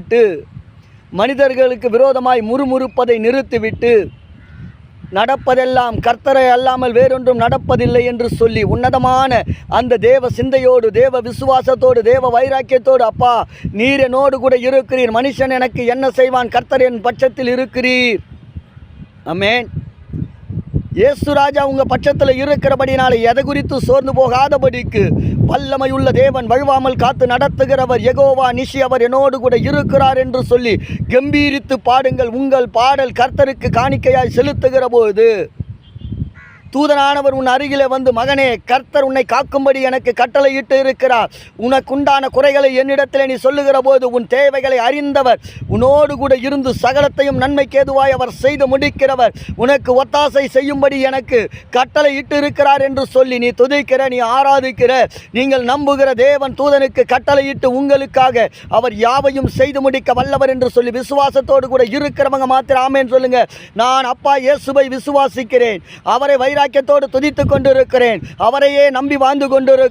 விட்டு மனிதர்களுக்கு விரோதமாய் முறுமுறுப்பதை நிறுத்திவிட்டு நடப்பதெல்லாம் கர்த்தரை அல்லாமல் வேறொன்றும் நடப்பதில்லை என்று சொல்லி உன்னதமான அந்த தேவ சிந்தையோடு தேவ விசுவாசத்தோடு தேவ வைராக்கியத்தோடு அப்பா நீர் என்னோடு கூட இருக்கிறீர். மனுஷன் எனக்கு என்ன செய்வான்? கர்த்தர் என் பட்சத்தில் இருக்கிறீர். அமேன் இயேசு ராஜா பட்சத்தில் இருக்கிறபடினால எதை குறித்து சோர்ந்து போகாதபடிக்கு வல்லமையுள்ள தேவன் வழுவாமல் காத்து நடத்துகிறவர் எகோவா நிஷி அவர் என்னோடு கூட இருக்கிறார் என்று சொல்லி கம்பீரித்து பாடுங்கள். உங்கள் பாடல் கர்த்தருக்கு காணிக்கையாய் செலுத்துகிற போது தூதனானவர் உன் அருகிலே வந்து மகனே கர்த்தர் உன்னை காக்கும்படி எனக்கு கட்டளையிட்டு இருக்கிறார். உனக்குண்டான குறைகளை என்னிடத்தில் நீ சொல்லுகிற போது உன் தேவைகளை அறிந்தவர் உன்னோடு கூட இருந்து சகலத்தையும் நன்மைக்கு ஏதுவாய் அவர் செய்து முடிக்கிறவர். உனக்கு ஒத்தாசை செய்யும்படி எனக்கு கட்டளையிட்டு இருக்கிறார் என்று சொல்லி நீ துதிக்கிற நீ ஆராதிக்கிற. நீங்கள் நம்புகிற தேவன் தூதனுக்கு கட்டளையிட்டு உங்களுக்காக அவர் யாவையும் செய்து முடிக்க வல்லவர் என்று சொல்லி விசுவாசத்தோடு கூட இருக்கிறவங்க மாத்திரம் ஆமேன்னு சொல்லுங்க. நான் அப்பா இயேசுவை விசுவாசிக்கிறேன். அவரை வைர வைராக்கியத்தோடு துதித்து கொண்டிருக்கிறேன். அவரையே நம்பி வாழ்ந்து கொண்டிருக்கிறேன்